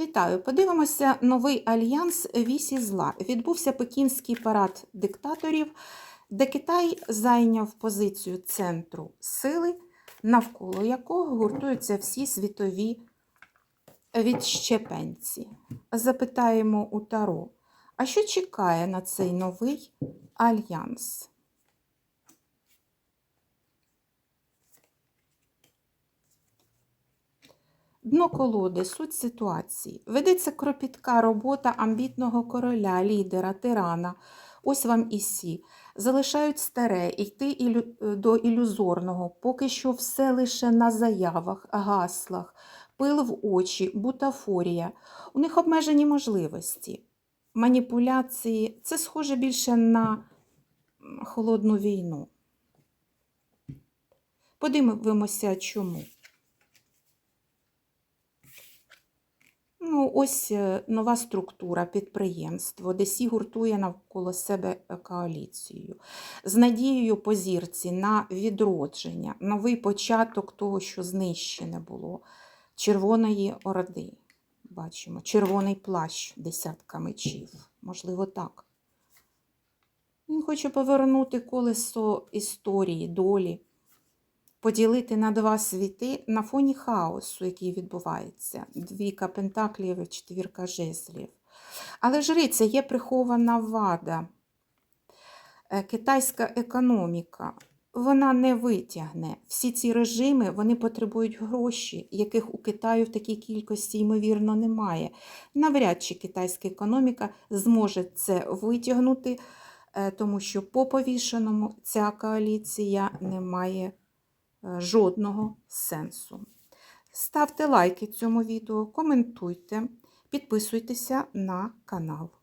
Вітаю! Подивимося новий альянс Вісі зла. Відбувся пекінський парад диктаторів, де Китай зайняв позицію центру сили, навколо якого гуртуються всі світові відщепенці. Запитаємо у Таро, а що чекає на цей новий альянс? Дно колоди, суть ситуації. Ведеться кропітка робота амбітного короля, лідера, тирана. Ось вам і сі. Залишають старе, йти ілю- до ілюзорного, поки що все лише на заявах, гаслах, пил в очі, бутафорія. У них обмежені можливості. Маніпуляції це схоже більше на холодну війну. Подивимося, чому. Ну, ось е, нова структура, підприємство, де Сі гуртує навколо себе е, коаліцію. З надією по зірці на відродження, новий початок того, що знищене було. Червоної орди. Бачимо, червоний плащ, десятка мечів. Можливо, так. Він хоче повернути колесо історії, долі, поділити на два світи на фоні хаосу, який відбувається. Двійка пентаклів, і четвірка жезлів. Але жриця є прихована вада. Е, Китайська економіка. Вона не витягне. Всі ці режими вони потребують гроші, яких у Китаю в такій кількості, ймовірно, немає. Навряд чи китайська економіка зможе це витягнути, е, тому що по повішеному ця коаліція не має жодного сенсу. Ставте лайки цьому відео, коментуйте, підписуйтеся на канал.